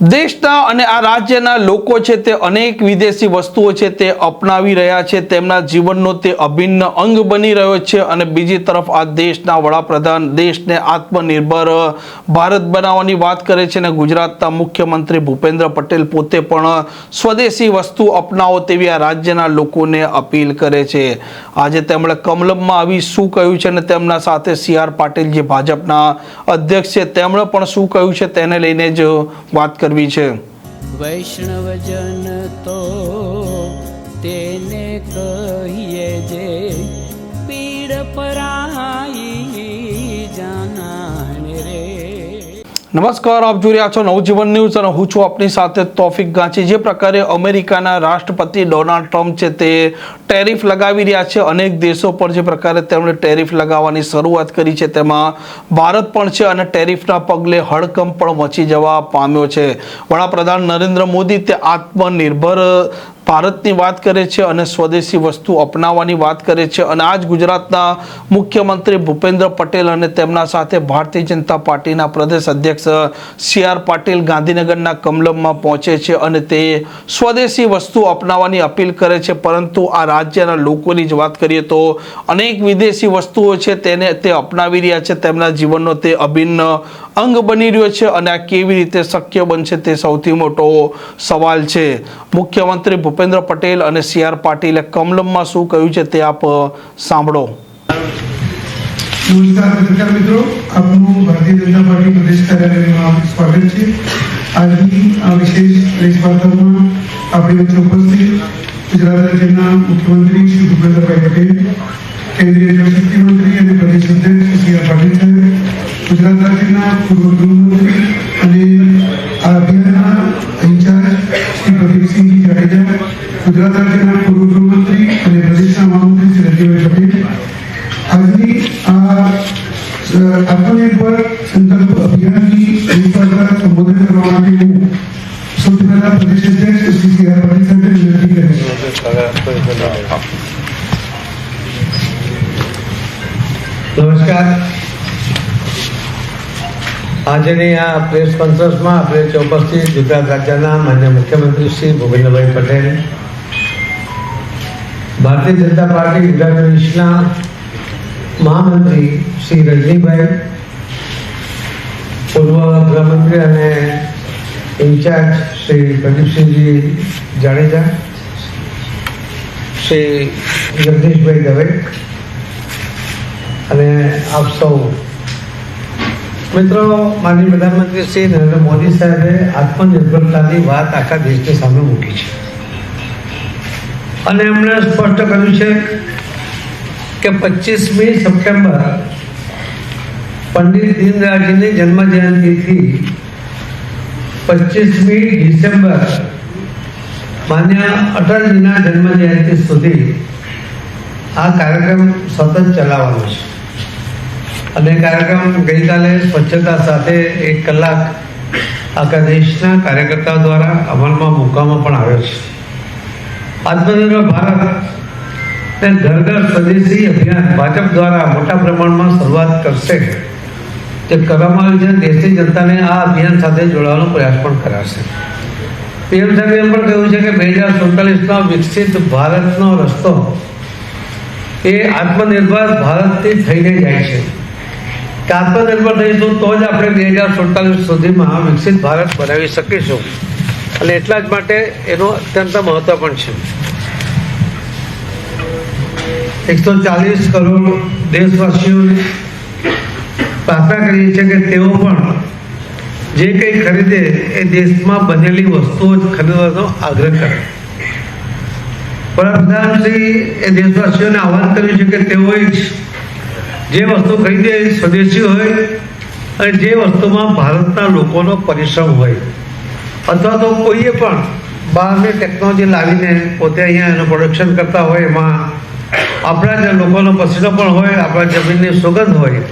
દેશના અને આ રાજ્યના લોકો છે તે અનેક વિદેશી વસ્તુઓ છે તે અપનાવી રહ્યા છે. તેમના જીવનનો તે અભિન્ન અંગ બની રહ્યો છે અને બીજી તરફ આ દેશના વડાપ્રધાન દેશને આત્મનિર્ભર ભારત બનાવવાની વાત કરે છે અને ગુજરાતના મુખ્યમંત્રી ભૂપેન્દ્ર પટેલ પોતે પણ સ્વદેશી વસ્તુ અપનાવો તેવી આ રાજ્યના લોકોને અપીલ કરે છે. આજે તેમણે કમલમમાં આવી શું કહ્યું છે અને તેમના સાથે સી આર પાટીલ જે ભાજપના અધ્યક્ષ છે તેમણે પણ શું કહ્યું છે તેને લઈને જ વાત કરવી છે? વૈષ્ણવજન તો તેને કહીએ નમસ્કાર, આપ જોઈ રહ્યા છો નવજીવન ન્યૂઝ અને હું છું આપની સાથે તોફિક ગાંચી. જે પ્રકારે અમેરિકાના રાષ્ટ્રપતિ ડોનાલ્ડ ટ્રમ્પ છે તે ટેરિફ લગાવી રહ્યા છે. અનેક દેશો પર જે પ્રકારે તેમણે ટેરિફ લગાવવાની શરૂઆત કરી છે, તેમાં ભારત પણ છે અને ટેરિફના પગલે હડકંપ પણ મચી જવા પામ્યો છે. વડાપ્રધાન નરેન્દ્ર મોદી તે આત્મનિર્ભર ભારતની વાત કરે છે અને સ્વદેશી વસ્તુ અપનાવવાની વાત કરે છે અને આજ ગુજરાતના મુખ્યમંત્રી ભૂપેન્દ્ર પટેલ અને તેમના સાથે ભારતીય જનતા પાર્ટીના પ્રદેશ અધ્યક્ષ સી આર પાટીલ ગાંધીનગરના કમલમમાં પહોંચે છે અને તે સ્વદેશી વસ્તુ અપનાવવાની અપીલ કરે છે. પરંતુ આ રાજ્યના લોકોની જ વાત કરીએ તો અનેક વિદેશી વસ્તુઓ છે તેને તે અપનાવી રહ્યા છે. તેમના જીવનનો તે અભિન્ન અંગ બની રહ્યો છે અને આ કેવી રીતે શક્ય બનશે તે સૌથી મોટો સવાલ છે. મુખ્યમંત્રી ભૂપેન્દ્ર પટેલ અને સી આર પાટીલે કમલમમાં શું કહ્યું છે તે આપ સાંભળો. મિત્રો આપનું ભારતીય જનતા પાર્ટી પ્રદેશ કાર્યાલયમાં સ્વાગત છે. આજની આ વિશેષ પ્રેસ વાર્તામાં આપણી વચ્ચે ઉપસ્થિત ગુજરાત રાજ્યના મુખ્યમંત્રી શ્રી ભૂપેન્દ્રભાઈ પટેલ કેન્દ્રીય જળશક્તિ મંત્રી અને પ્રદેશ અધ્યક્ષ શ્રી આર પાટીલ સાહેબ ગુજરાત રાજ્યના પૂર્વ ગૃહમંત્રી અને આ અભિયાનના ઇન્ચાર્જ શ્રી પ્રદીપસિંહજી જાડેજા ગુજરાત રાજ્યના આજની આ પ્રેસ કોન્ફરન્સમાં આપણે ચોપસ્થિત ગુજરાત રાજ્યના માન્ય મુખ્યમંત્રી શ્રી ભૂપેન્દ્રભાઈ પટેલ, ભારતીય જનતા પાર્ટી ગુજરાત પ્રદેશના મહામંત્રી શ્રી રજનીભાઈ, પૂર્વ ગૃહમંત્રી અને ઇન્ચાર્જ શ્રી પ્રદીપસિંહજી જાડેજા, શ્રી જગદીશભાઈ દવે અને આપ સૌ મિત્રો, માનનીય પ્રધાનમંત્રી શ્રી નરેન્દ્ર મોદી સાહેબે આત્મનિર્ભરતાની વાત આખા દેશની સામે મૂકી છે. અને એમણે સ્પષ્ટ કર્યું છે કે પચીસમી સપ્ટેમ્બર પંડિત દીનદયાળજીની જન્મ જયંતિથી પચીસમી ડિસેમ્બર માન્ય અટલજીના જન્મ જયંતિ સુધી આ કાર્યક્રમ સતત ચલાવવાનો છે. અને કાર્યક્રમ ગઈકાલે સ્વચ્છતા સાથે એક કલાક આખા દેશના કાર્યકર્તાઓ દ્વારા અમલમાં મૂકવામાં પણ આવ્યો છે. આત્મનિર્ભર ભારત ઘર ઘર સ્વદેશી અભિયાન ભાજપ દ્વારા મોટા પ્રમાણમાં શરૂઆત કરશે. તે કરવામાં આવ્યું છે. દેશની જનતાને આ અભિયાન સાથે જોડવાનો પ્રયાસ પણ કરાશે. પીએમ સાહેબે એમ પણ કહ્યું છે કે બે હજાર સુડતાલીસનો વિકસિત ભારતનો રસ્તો એ આત્મનિર્ભર ભારતથી થઈને જાય છે. આત્મનિર્ભર થઈશું તો જ આપણે બે હજાર સુડતાલીસ સુધીમાં વિકસિત ભારત બનાવી શકીશું. અને એટલા જ માટે એનું અત્યંત મહત્વ પણ છે. એકસો ચાલીસ કરોડ દેશવાસીઓ પ્રાર્થના કરીએ છીએ કે તેઓ પણ જે કંઈ ખરીદે એ દેશમાં બનેલી વસ્તુઓ જ ખરીદવાનો આગ્રહ કરે. વડાપ્રધાનશ્રી એ દેશવાસીઓને આહવાન કર્યું છે કે તેઓએ જ જે વસ્તુ ખરીદે એ સ્વદેશી હોય અને જે વસ્તુમાં ભારતના લોકોનો પરિશ્રમ હોય અથવા તો કોઈએ પણ બહારની ટેકનોલોજી લાવીને પોતે અહીંયા એનું પ્રોડક્શન કરતા હોય એમાં આપણા જે લોકોનો પસીનો પણ હોય આપણા જમીનની સુગંધ હોય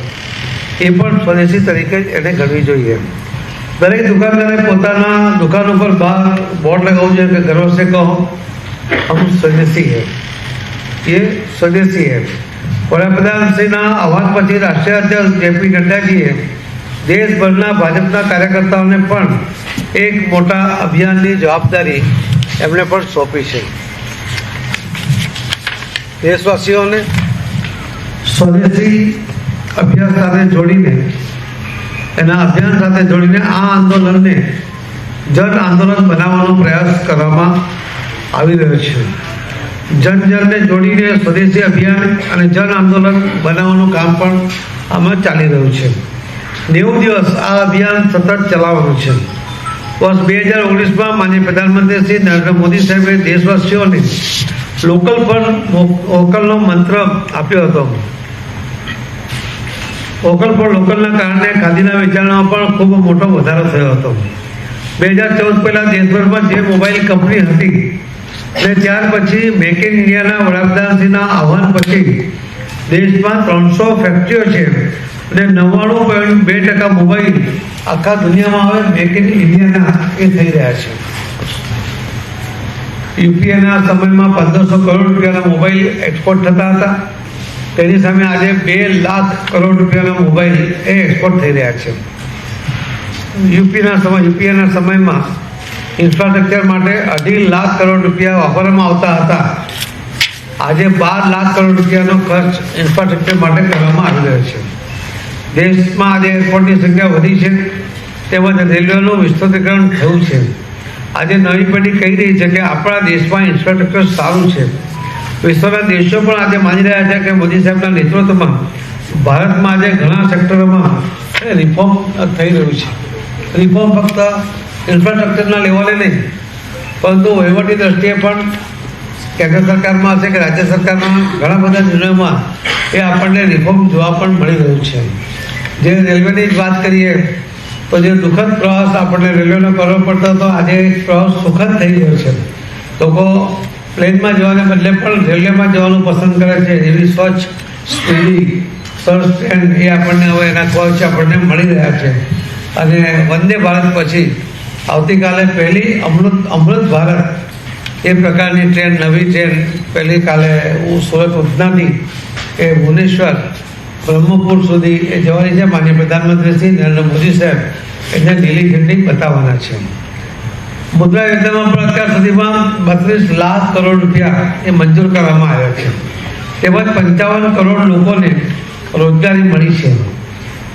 એ પણ સ્વદેશી તરીકે જ એને ગણવી જોઈએ દરેક દુકાનદારે પોતાના દુકાન ઉપર બહાર બોર્ડ લગાવવું જોઈએ કે ગર્વ સે કહો हम स्वदेशी है ये स्वदेशी है વડાપ્રધાન શ્રીના આહવાન પછી રાષ્ટ્રીય અધ્યક્ષ જેપી નડ્ડાજીએ દેશભરના ભાજપના કાર્યકર્તાઓને પણ એક મોટા અભિયાનની જવાબદારી એમણે પણ સોંપી છે. દેશવાસીઓને સ્વદેશી અભ્યાસ સાથે જોડીને, એના અભિયાન સાથે જોડીને આ આંદોલનને જન આંદોલન બનાવવાનો પ્રયાસ કરવામાં આવી રહ્યો છે. જન જનને જોડીને સ્વદેશી અભિયાન અને જન આંદોલન બનાવવાનું કામ પણ આમાં ચાલી રહ્યું છે. નેવું દિવસ આ અભિયાન સતત ચલાવવાનું છે. વર્ષ બે હજાર ઓગણીસમાં માનનીય પ્રધાનમંત્રી શ્રી નરેન્દ્ર મોદી સાહેબે દેશવાસીઓને લોકલ પર વોકલનો મંત્ર આપ્યો હતો. વોકલ પર લોકલના કારણે ખાદીના વેચાણમાં પણ ખૂબ મોટો વધારો થયો હતો. બે હજાર ચૌદ પહેલાં દેશભરમાં જે મોબાઈલ કંપની હતી અને ત્યાર પછી મેક ઇન ઇન્ડિયાના વડાપ્રધાનશ્રીના આહવાન પછી દેશમાં ત્રણસો ફેક્ટરીઓ છે અને નવ્વાણું પોઈન્ટ બે ટકા મોબાઈલ આખા દુનિયામાં હવે મેક ઇન ઇન્ડિયાના એ થઈ રહ્યા છે. યુપીએના સમયમાં પંદરસો કરોડ રૂપિયાના મોબાઈલ એક્સપોર્ટ થતા હતા. તેની સામે આજે બે લાખ કરોડ રૂપિયાના મોબાઈલ એ એક્સપોર્ટ થઈ રહ્યા છે. યુપીના સમય યુપીએના સમયમાં ઇન્ફ્રાસ્ટ્રક્ચર માટે અઢી લાખ કરોડ રૂપિયા વાપરવામાં આવતા હતા. આજે બાર લાખ કરોડ રૂપિયાનો ખર્ચ ઇન્ફ્રાસ્ટ્રક્ચર માટે કરવામાં આવી રહ્યો છે. દેશમાં આજે એરપોર્ટની સંખ્યા વધી છે, તેમજ રેલવેનું વિસ્તૃતીકરણ થયું છે. આજે નવી પેઢી કહી રહી છે કે આપણા દેશમાં ઇન્ફ્રાસ્ટ્રક્ચર સારું છે. વિશ્વના દેશો પણ આજે માની રહ્યા છે કે મોદી સાહેબના નેતૃત્વમાં ભારતમાં આજે ઘણા સેક્ટરોમાં રિફોર્મ થઈ રહ્યું છે. રિફોર્મ ફક્ત ઇન્ફ્રાસ્ટ્રક્ચરના લેવલે નહીં. પરંતુ વહીવટી દ્રષ્ટિએ પણ કેન્દ્ર સરકારમાં હશે કે રાજ્ય સરકારના ઘણા બધા નિર્ણયોમાં એ આપણને રિફોર્મ જોવા પણ મળી રહ્યું છે. જે રેલવેની જ વાત કરીએ, તો જે દુઃખદ પ્રવાસ આપણને રેલવેનો કરવો પડતો હતો આજે પ્રવાસ સુખદ થઈ ગયો છે. લોકો પ્લેનમાં જવાને બદલે પણ રેલવેમાં જવાનું પસંદ કરે છે. એવી સ્વચ્છ, સ્પીડી સરસ ટ્રેન એ આપણને હવે એના કોચ આપણને મળી રહ્યા છે. અને વંદે ભારત પછી આવતીકાલે પહેલી અમૃત અમૃત ભારત એ પ્રકારની ટ્રેન, નવી ટ્રેન. પહેલી કાલે સુરત ઉધનાથી એ ભુવનેશ્વર, બ્રહ્મપુર સુધી એ જવાની છે. માન્ય પ્રધાનમંત્રી શ્રી નરેન્દ્ર મોદી સાહેબ એને લીલી ઝંડી બતાવવાના છે. મુદ્રા યોજનામાં પણ અત્યાર સુધીમાં બત્રીસ લાખ કરોડ રૂપિયા એ મંજૂર કરવામાં આવ્યા છે. તેમજ પંચાવન કરોડ લોકોને રોજગારી મળી છે.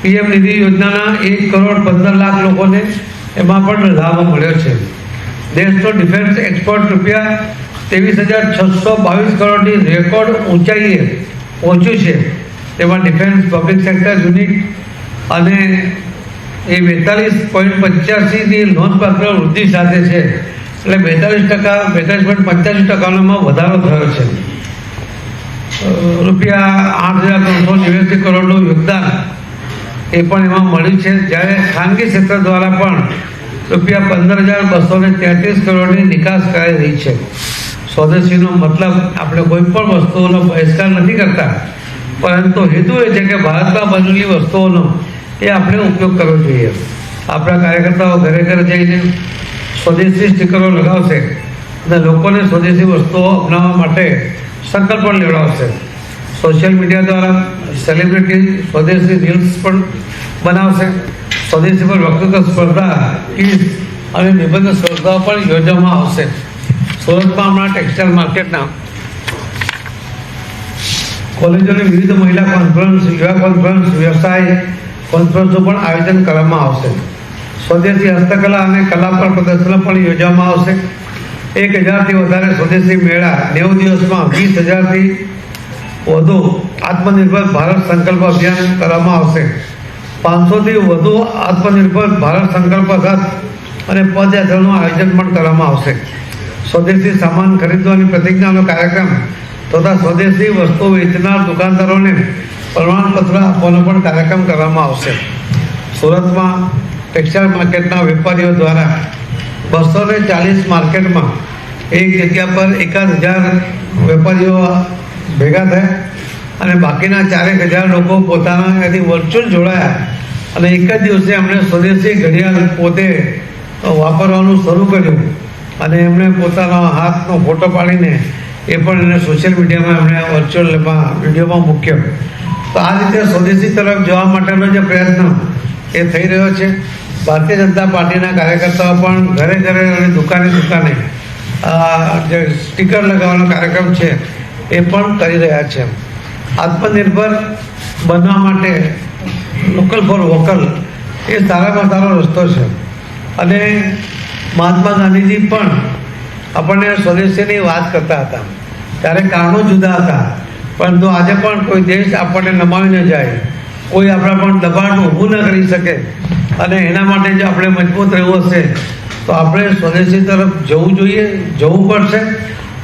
પીએમ નિધિ યોજનાના એક કરોડ પંદર લાખ લોકોને એમાં પણ લાભ મળ્યો છે. દેશનો ડિફેન્સ એક્સપોર્ટ રૂપિયા ત્રેવીસ હજાર છસો બાવીસ કરોડની રેકોર્ડ ઊંચાઈએ પહોંચ્યું છે. તેમાં ડિફેન્સ પબ્લિક સેક્ટર યુનિટ અને એ બેતાલીસ પોઈન્ટ પંચ્યાસીની નોંધપાત્ર વૃદ્ધિ સાથે છે. એટલે બેતાલીસ ટકા, બેતાલીસ પોઈન્ટ પંચ્યાસી ટકાનોમાં વધારો થયો છે. રૂપિયા આઠ હજાર ત્રણસો નેવ્યાસી કરોડનું યોગદાન એ પણ એમાં મળ્યું છે. જ્યારે ખાનગી ક્ષેત્ર દ્વારા પણ રૂપિયા પંદર હજાર બસો ને તેત્રીસ કરોડની નિકાસ કરાઈ રહી છે. સ્વદેશીનો મતલબ આપણે કોઈ પણ વસ્તુઓનો બહિષ્કાર નથી કરતા. પરંતુ હેતુ એ છે કે ભારતમાં બનેલી વસ્તુઓનો એ આપણે ઉપયોગ કરવો જોઈએ. આપણા કાર્યકર્તાઓ ઘરે ઘરે જઈને સ્વદેશી સ્ટીકરો લગાવશે અને લોકોને સ્વદેશી વસ્તુઓ અપનાવવા માટે સંકલ્પ પણ લેવડાવશે. સોશિયલ મીડિયા દ્વારા સેલિબ્રિટી સ્વદેશી રીલ્સ પણ બનાવશે. સ્વદેશી પર વક્તૃત્વ સ્પર્ધા ક્વિઝ અને નિબંધ સ્પર્ધાઓ પણ યોજવામાં આવશે. સુરતમાં હમણાં ટેક્સટાઇલ માર્કેટના કોલેજોની વિવિધ મહિલા કોન્ફરન્સ યુવા કોન્ફરન્સ વ્યવસાય કોન્ફરન્સનું પણ આયોજન કરવામાં આવશે. સ્વદેશી હસ્તકલા અને કલા પર પ્રદર્શનો પણ યોજવામાં આવશે. એક હજારથી વધારે સ્વદેશી મેળા નેવું દિવસમાં વીસ હજારથી વધુ આત્મનિર્ભર ભારત સંકલ્પ અભિયાન કરવામાં આવશે. પાંચસોથી વધુ આત્મનિર્ભર ભારત સંકલ્પ રથ અને પદયાત્રાનું આયોજન પણ કરવામાં આવશે. સ્વદેશી સામાન ખરીદવાની પ્રતિજ્ઞાનો કાર્યક્રમ તથા સ્વદેશી વસ્તુ વેચનાર દુકાનદારોને પ્રમાણપત્ર આપવાનો પણ કાર્યક્રમ કરવામાં આવશે. સુરતમાં ટેક્સટાઇલ માર્કેટના વેપારીઓ દ્વારા બસો ને ચાલીસ માર્કેટમાં એક જગ્યા પર એકાદ હજાર વેપારીઓ ભેગા થયા. અને બાકીના ચારેક હજાર લોકો પોતાના એથી વર્ચ્યુઅલ જોડાયા. અને એક જ દિવસે એમણે સ્વદેશી ઘડિયાળ પોતે વાપરવાનું શરૂ કર્યું. અને એમણે પોતાનો હાથનો ફોટો પાડીને એ પણ એને સોશિયલ મીડિયામાં એમણે વર્ચ્યુઅલમાં વિડીયોમાં મૂક્યો. તો આ રીતે સ્વદેશી તરફ જવા માટેનો જે પ્રયત્ન એ થઈ રહ્યો છે. ભારતીય જનતા પાર્ટીના કાર્યકર્તાઓ પણ ઘરે ઘરે અને દુકાને દુકાને જે સ્ટીકર લગાવવાનો કાર્યક્રમ છે એ પણ કરી રહ્યા છે. આત્મનિર્ભર બનવા માટે લોકલ ફોર વોકલ એ સારામાં સારો રસ્તો છે. અને મહાત્મા ગાંધીજી પણ આપણને સ્વદેશીની વાત કરતા હતા. ત્યારે કારણો જુદા હતા. પરંતુ આજે પણ કોઈ દેશ આપણને નમાવી ન જાય. કોઈ આપણા પણ દબાણ ઊભું ન કરી શકે. અને એના માટે જો આપણે મજબૂત રહેવું હશે, તો આપણે સ્વદેશી તરફ જવું જોઈએ, જવું પડશે.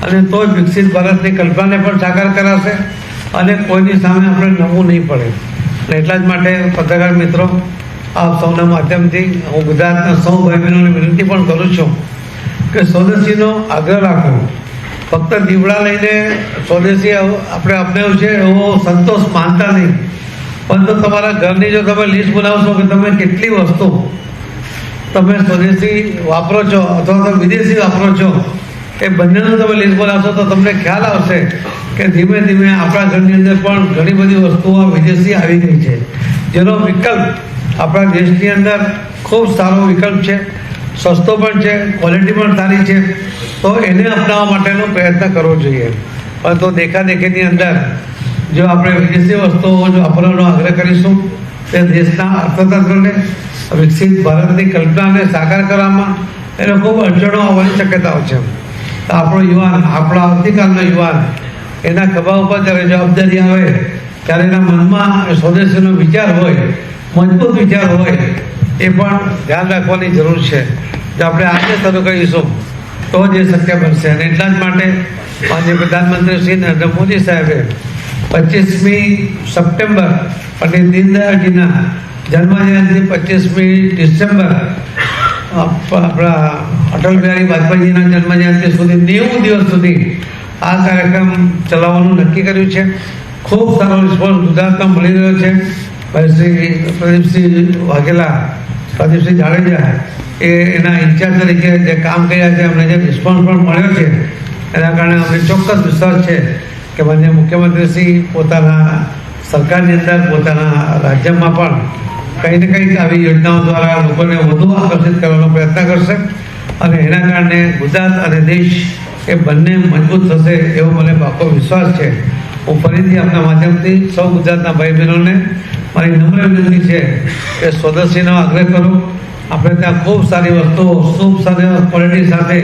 અને તો જ વિકસિત ભારતની કલ્પનાને પણ સાકાર કરાશે અને કોઈની સામે આપણે નમવું નહીં પડે. એટલા જ માટે, પત્રકાર મિત્રો, આપ સૌના માધ્યમથી હું ગુજરાતના સૌ ભાઈ બહેનોને વિનંતી પણ કરું છું કે સ્વદેશીનો આગ્રહ રાખો. ફક્ત દીવડા લઈને સ્વદેશી આપણે અપનાવ્યું છે એવો સંતોષ માનતા નહીં. પરંતુ તમારા ઘરની જો તમે લિસ્ટ બનાવશો કે તમે કેટલી વસ્તુ તમે સ્વદેશી વાપરો છો અથવા તો વિદેશી વાપરો છો એ બંનેનો તમે લિસ્ટ બનાવશો તો તમને ખ્યાલ આવશે કે ધીમે ધીમે આપણા ઘરની અંદર પણ ઘણી બધી વસ્તુઓ વિદેશી આવી ગઈ છે. જેનો વિકલ્પ આપણા દેશની અંદર ખૂબ સારો વિકલ્પ છે, સસ્તો પણ છે ક્વોલિટી પણ સારી છે. તો એને અપનાવવા માટેનો પ્રયત્ન કરવો જોઈએ. પરંતુ દેખાદેખીની અંદર જો આપણે વિદેશી વસ્તુઓ જો વાપરવાનો આગ્રહ કરીશું, તે દેશના અર્થતંત્રને, વિકસિત ભારતની કલ્પનાને સાકાર કરવામાં એને ખૂબ અડચણો આવવાની શક્યતાઓ છે. આપણો યુવાન, આપણા આવતીકાલનો યુવાન, એના ખભા ઉપર જ્યારે જવાબદારી આવે, ત્યારે એના મનમાં સ્વદેશીનો વિચાર હોય, મજબૂત વિચાર હોય, એ પણ ધ્યાન રાખવાની જરૂર છે. જો આપણે આજે શરૂ કરીશું, તો જ એ શક્ય બનશે. અને એટલા જ માટે માનનીય પ્રધાનમંત્રી શ્રી નરેન્દ્ર મોદી સાહેબે પચીસમી સપ્ટેમ્બર પંડિત દીનદયાળજીના જન્મજયંતિ પચીસમી ડિસેમ્બર આપણા અટલ બિહારી વાજપેયીજીના જન્મજયંતિ સુધી, નેવું દિવસ સુધી આ કાર્યક્રમ ચલાવવાનું નક્કી કર્યું છે. ખૂબ સારો રિસ્પોન્સ ગુજરાતમાં મળી રહ્યો છે. ભાઈ શ્રી પ્રદીપસિંહ વાઘેલા, પ્રદીપસિંહ જાડેજા એ એના ઇન્ચાર્જ તરીકે જે કામ કર્યા છે અમને જે રિસ્પોન્સ પણ મળ્યો છે, એના કારણે અમને ચોક્કસ વિશ્વાસ છે કે માન્ય મુખ્યમંત્રીશ્રી પોતાના સરકારની અંદર, પોતાના રાજ્યમાં પણ કંઈ ને કંઈક આવી યોજનાઓ દ્વારા લોકોને વધુ આકર્ષિત કરવાનો પ્રયત્ન કરશે અને એના કારણે ગુજરાત અને દેશ એ બંને મજબૂત થશે એવો મને પાકો વિશ્વાસ છે. હું ફરીથી આપના માધ્યમથી સૌ ગુજરાતના ભાઈ બહેનોને મારી નમ્ર વિનંતી છે કે સ્વદેશીનો આગ્રહ કરો. આપણે ત્યાં ખૂબ સારી વસ્તુઓ, ખૂબ સારી ક્વોલિટી સાથે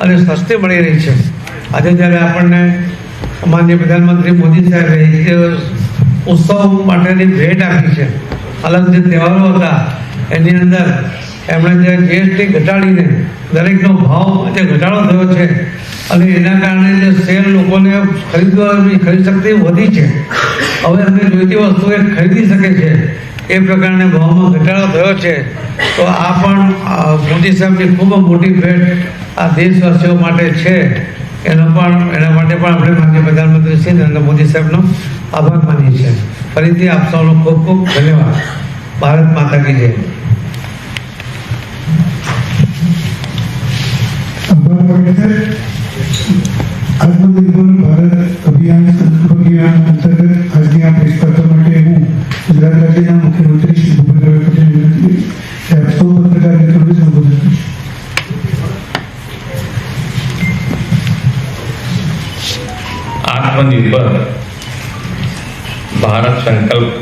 અને સસ્તી મળી રહી છે. આજે જ્યારે આપણને માનનીય પ્રધાનમંત્રી મોદી સાહેબે ઉત્સવ માટેની ભેટ આપી છે અલગ જે તહેવારો હતા. એની અંદર એમણે જે જીએસટી ઘટાડીને દરેકનો ભાવ જે ઘટાડો થયો છે અને એના કારણે જે શેર લોકોને ખરીદવાની ખરીદ શક્તિ વધી છે. હવે એમને જોઈતી વસ્તુ એ ખરીદી શકે છે. એ પ્રકારને ભાવમાં ઘટાડો થયો છે. તો આ પણ મોદી સાહેબની ખૂબ મોટી ભેટ આ દેશવાસીઓ માટે છે. એનો પણ, એના માટે પણ આપણે માનનીય પ્રધાનમંત્રી શ્રી નરેન્દ્ર મોદી સાહેબનો આભાર માનીએ છીએ ફરીથી આપ સૌનો ખૂબ ખૂબ ધન્યવાદ ભારત માતા કી જય આભાર પ્રોફેસર આત્મનિર્ભર ભારત અભિયાન સંકલ્પ અભિયાન અંતર્ગત આજની આ પ્રેસ વાર્તા માટે હું ગુજરાત રાજ્યના મુખ્યમંત્રી શ્રી ભૂપેન્દ્રભાઈ પટેલ વિનંતી કે આપ સૌ પત્રકાર મિત્રોને સંબોધન કરશો આત્મનિર્ભર ભારત સંકલ્પ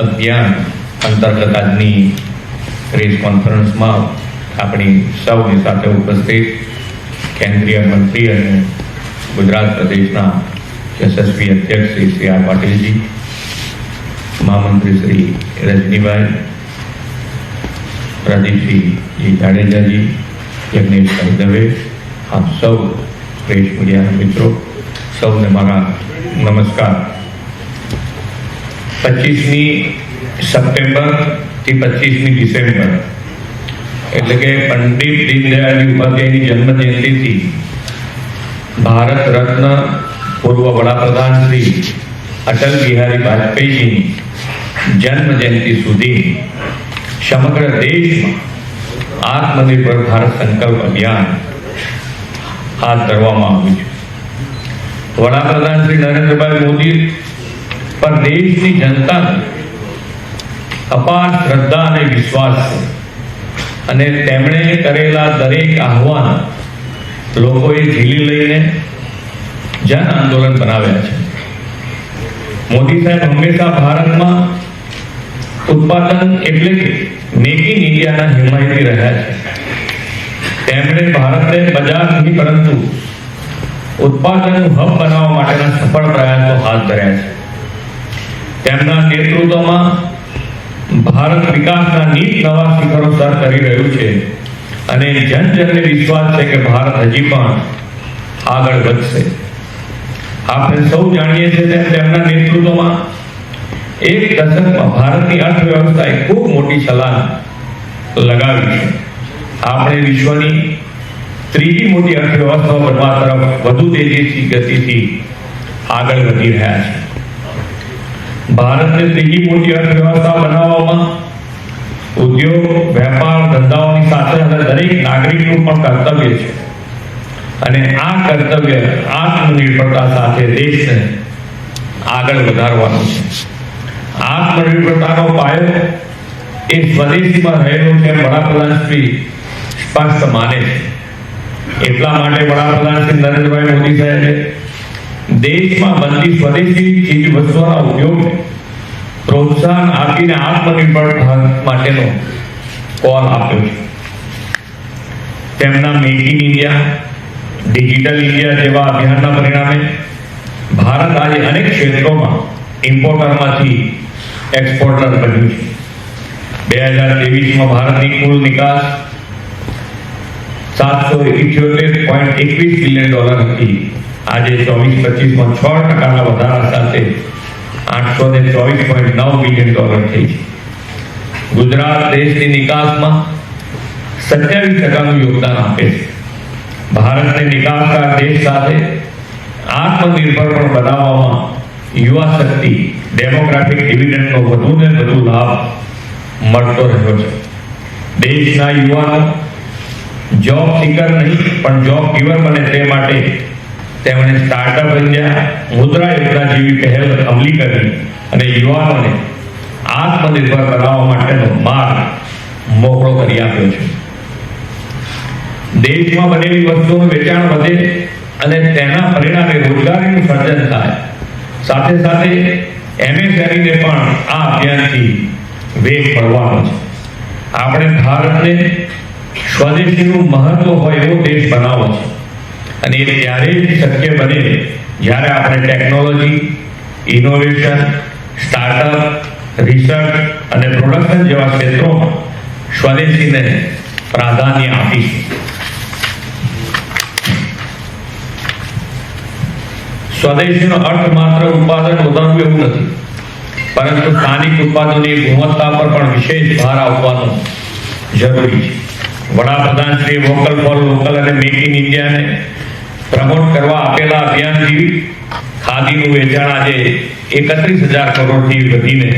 અભિયાન અંતર્ગત આજની પ્રેસ કોન્ફરન્સમાં આપણી સૌની સાથે ઉપસ્થિત કેન્દ્રીય મંત્રી અને ગુજરાત પ્રદેશના યશસ્વી અધ્યક્ષ શ્રી સી આર પાટીલજી, મહામંત્રી શ્રી રજનીભાઈ પ્રદીપસિંહજી જાડેજાજી યજ્ઞેશભાઈ દવે, આપ સૌ પ્રેસ મીડિયાના મિત્રો, સૌને મારા નમસ્કાર. પચીસમી સપ્ટેમ્બરથી પચીસમી ડિસેમ્બર એટલે કે પંડિત દીનદયાળજી ઉપાધ્યાયની જન્મ જયંતિથી ભારત રત્ન પૂર્વ વડાપ્રધાન શ્રી અટલ બિહારી વાજપેયીજીની જન્મ જયંતિ સુધી સમગ્ર દેશમાં આત્મનિર્ભર ભારત સંકલ્પ અભિયાન હાથ ધરવામાં આવ્યું છે. વડાપ્રધાન શ્રી નરેન્દ્રભાઈ મોદી પર દેશની જનતાને અપાર શ્રદ્ધા અને વિશ્વાસ છે. અને તેમણે કરેલા દરેક આહવાન લોકોએ ઝીલી લઈને જન આંદોલન બનાવ્યા છે. મોદી સાહેબ હંમેશા ભારતમાં ઉત્પાદન એટલે કે મેક ઇન ઇન્ડિયાના હિમાયતી રહ્યા છે. તેમણે ભારતને બજાર નહીં પરંતુ ઉત્પાદનનું હબ બનાવવા માટેના સફળ પ્રયાસો હાથ ધર્યા છે. તેમના નેતૃત્વમાં ભારત વિકાસના નીત નવા શિખરો સર કરી રહ્યું છે. અને જન જનને વિશ્વાસ છે કે ભારત હજી પણ આગળ વધશે. આપણે સૌ જાણીએ છીએ તેમ તેમના નેતૃત્વમાં એક દશકમાં ભારતની અર્થવ્યવસ્થાએ ખૂબ મોટી છલાંગ લગાવી છે. આપણે વિશ્વની ત્રીજી મોટી અર્થવ્યવસ્થા બનવા તરફ વધુ તેજીથી, ગતિથી આગળ વધી રહ્યા છે ભારતને ત્રીજી મોટી અર્થવ્યવસ્થા બનાવવામાં ઉદ્યોગ, વેપાર, ધંધાઓની સાથે સાથે દરેક નાગરિકનું પણ કર્તવ્ય છે. અને આ કર્તવ્ય આત્મનિર્ભરતા સાથે દેશને આગળ વધારવાનું છે. આત્મનિર્ભરતાનો પાયો એ સ્વદેશીમાં રહેલો છે વડાપ્રધાન શ્રી સ્પષ્ટ માને છે. એટલા માટે વડાપ્રધાન શ્રી નરેન્દ્રભાઈ મોદી સાહેબે દેશમાં બનતી સ્વદેશી ચીજ વસ્તુઓના ઉપયોગને પ્રોત્સાહન આપીને આત્મનિર્ભર ભારત માટેનો કોલ આપ્યો છે તેમના make in India digital India જેવા અભિયાનના પરિણામે ભારત આજે અનેક ક્ષેત્રોમાં ઇમ્પોર્ટરમાંથી એક્સપોર્ટર બન્યું છે બે હજાર ત્રેવીસમાં ભારતની કુલ નિકાસ સાતસો ઇઠ્યોતેર પોઈન્ટ એકવીસ બિલિયન ડોલર હતી આજે ચોવીસ પચીસમાં છ ટકાના વધારા સાથે આઠસો ને ચોવીસ પોઈન્ટ નવ બિલિયન ડોલર થઈ ગુજરાત દેશની નિકાસમાં સત્યાવીસ ટકાનું યોગદાન આપે છે. ભારતને નિકાસકાર દેશ સાથે આત્મનિર્ભર પણ બનાવવામાં યુવા શક્તિ ડેમોગ્રાફિક ડિવિડન્ડનો વધુ ને વધુ લાભ મળતો રહ્યો છે. દેશના યુવાનો જોબ સિકર નહીં, પણ જોબ ગીવર બને તે માટે તેમણે સ્ટાર્ટઅપ ઇન્ડિયા મુદ્રા યોજના જેવી પહેલ અમલી કરી અને યુવાનોને આત્મનિર્ભર બનાવવા માટેનો માર્ગ મોકળો કરી આપ્યો છે. દેશમાં બનેલી વસ્તુઓનું વેચાણ વધે અને તેના પરિણામે રોજગારીનું સર્જન થાય. સાથે સાથે એમએસએમઈને પણ આ અભિયાનથી વેગ મળવાનો છે. આપણે ભારતને સ્વદેશીનું મહત્વ હોય એવો દેશ બનાવવો છે. અને એ ત્યારે શક્ય બને જ્યારે આપણે ટેકનોલોજી ઇનોવેશન સ્ટાર્ટઅપ રિસર્ચ અને પ્રોડક્શન જેવા ક્ષેત્રોમાં સ્વદેશીને પ્રાધાન્ય આપીશું. સ્વદેશીનો અર્થ માત્ર ઉત્પાદન વધારવું એવું નથી, પરંતુ સ્થાનિક ઉત્પાદનની ગુણવત્તા પર પણ વિશેષ ભાર આપવાનો જરૂરી છે. વડાપ્રધાન શ્રી વોકલ ફોર લોકલ અને મેક ઇન ઇન્ડિયાને પ્રમોટ કરવા આપેલા અભિયાનથી ખાદીનું વેચાણ આજે એકત્રીસ હજાર કરોડથી વધીને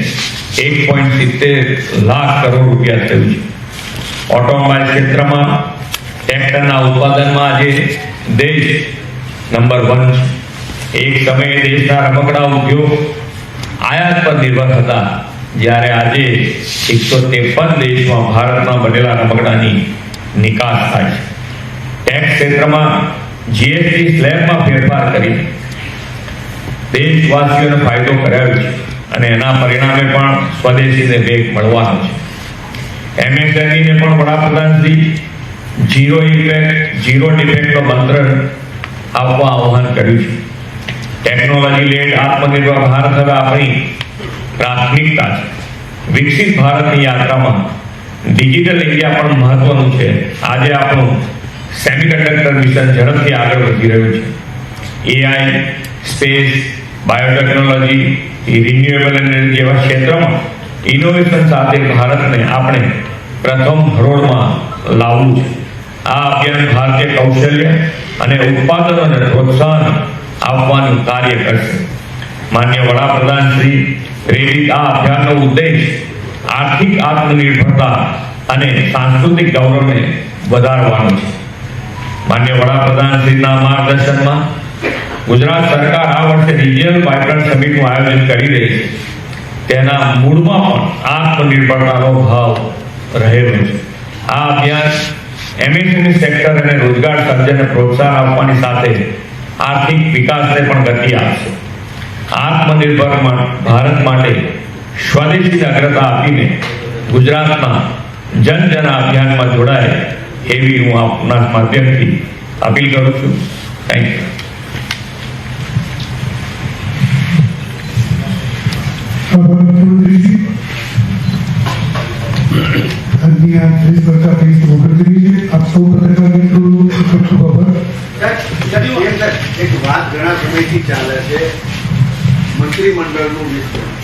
એક પોઈન્ટ સિત્તેર લાખ કરોડ રૂપિયા થયું છે. ઓટોમોબાઈલ ક્ષેત્રમાં ટ્રેક્ટરના ઉત્પાદનમાં આજે દેશ નંબર વન છે. એક સમયે દેશના રમકડા ઉદ્યોગ આયાત પર નિર્ભર હતા. જ્યારે આજે એકસો ત્રેપન દેશમાં ભારતમાં બનેલા રમકડાની નિકાસ થાય છે. ટેક્સ ક્ષેત્રમાં જીએસટી સ્લેબમાં ફેરફાર કરી. દેશવાસીઓને ફાયદો કરાવ્યો છે અને એના પરિણામે પણ સ્વદેશીને વેગ મળવાનો છે. એમએસએમઈને પણ વડાપ્રધાનશ્રી ઝીરો ઇફેક્ટ ઝીરો ડિફેક્ટનો મંત્ર આપવા આહ્વાન કર્યું છે. ટેકનોલોજી લેડ આત્મનિર્ભર ભારત હવે આપણી પ્રાથમિકતા છે. વિકસિત ભારતની યાત્રામાં ડિજિટલ ઇન્ડિયા પણ મહત્વનું છે. આજે આપણું સેમિકન્ડક્ટર મિશન ઝડપથી આગળ વધી રહ્યું છે. AI space biotechnology renewable energy જેવા ક્ષેત્રમાં ઇનોવેશન સાથે ભારતને આપણે પ્રથમ હરોળમાં લાવવું છે. આ અભિયાન ભારતીય કૌશલ્ય અને ઉત્પાદનોને પ્રોત્સાહન આપવાનું કાર્ય કરશે. માન્ય વડાપ્રધાન શ્રી પ્રેરિત આ અભિયાનનો ઉદ્દેશ આર્થિક આત્મનિર્ભરતા અને સાંસ્કૃતિક ગૌરવને વધારવાનો છે. માન્ય વડાપ્રધાનશ્રીના માર્ગદર્શનમાં ગુજરાત સરકાર આ વર્ષે રિજિયલ વાઇબ્રન્ટ સમિટનું આયોજન કરી રહી છે. તેના મૂળમાં પણ આત્મનિર્ભરતાનો ભાવ રહેલો છે. આ અભિયાન એમએસએમઈ સેક્ટર અને રોજગાર સર્જનને પ્રોત્સાહન આપવાની સાથે આર્થિક વિકાસને પણ ગતિ આપશે. આત્મનિર્ભર ભારત માટે સ્વદેશી અગ્રતા આપીને ગુજરાતમાં જન જન અભિયાનમાં જોડાય એવી હું આપના માધ્યમથી અપીલ કરું છું. થેન્ક યુ વાત ઘણા સમયથી ચાલે છે. મંત્રીમંડળનું વિસ્તરણ